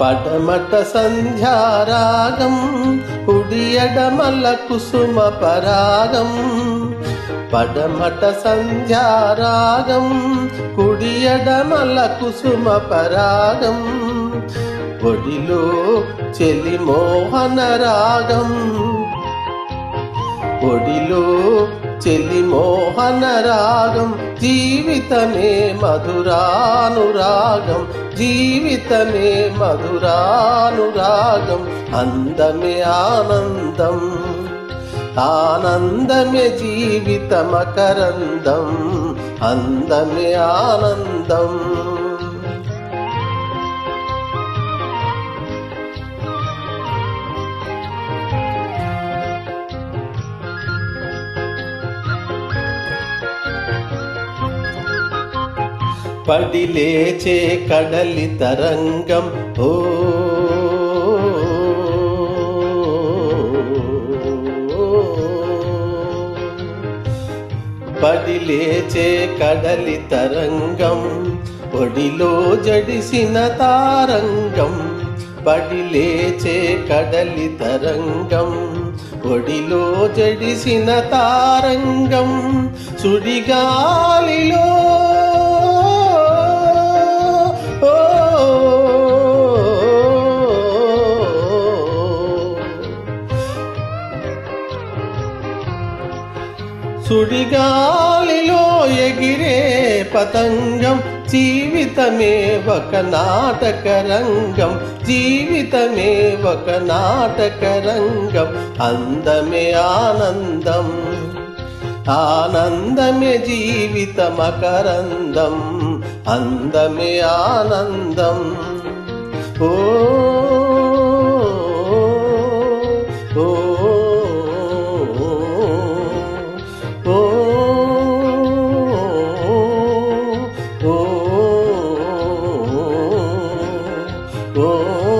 పడమట సంధ్యారాగం ఉడియడమల కుసుమ పరాగం పడమట సంధ్యారాగం కుడియడమల కుసుమ పరాగం ఒడిలో చెలి మోహన రాగం ఒడిలో చెలి మోహన రాగం జీవితమే మధురానురాగం. జీవితమే మధురానురాగం అందమే ఆనందం. ఆనందమే జీవితమకరందం అందమే ఆనందం. పడి లేచే కడలి తరంగం. ఓ. పడి లేచే కడలి తరంగం. ఒడిలో జడిసిన తారంగం. పడి లేచే కడలి తరంగం. ఒడిలో జడిసిన తారంగం. సుడిగాలిలో సుడిగాలిలో ఎగిరే పతంగం జీవితమే ఒక నాటక రంగం జీవితమే ఒక నాటక రంగం అందమే ఆనందం ఆనందమే జీవిత మకరందం అందమే ఆనందం. ఓ Oh.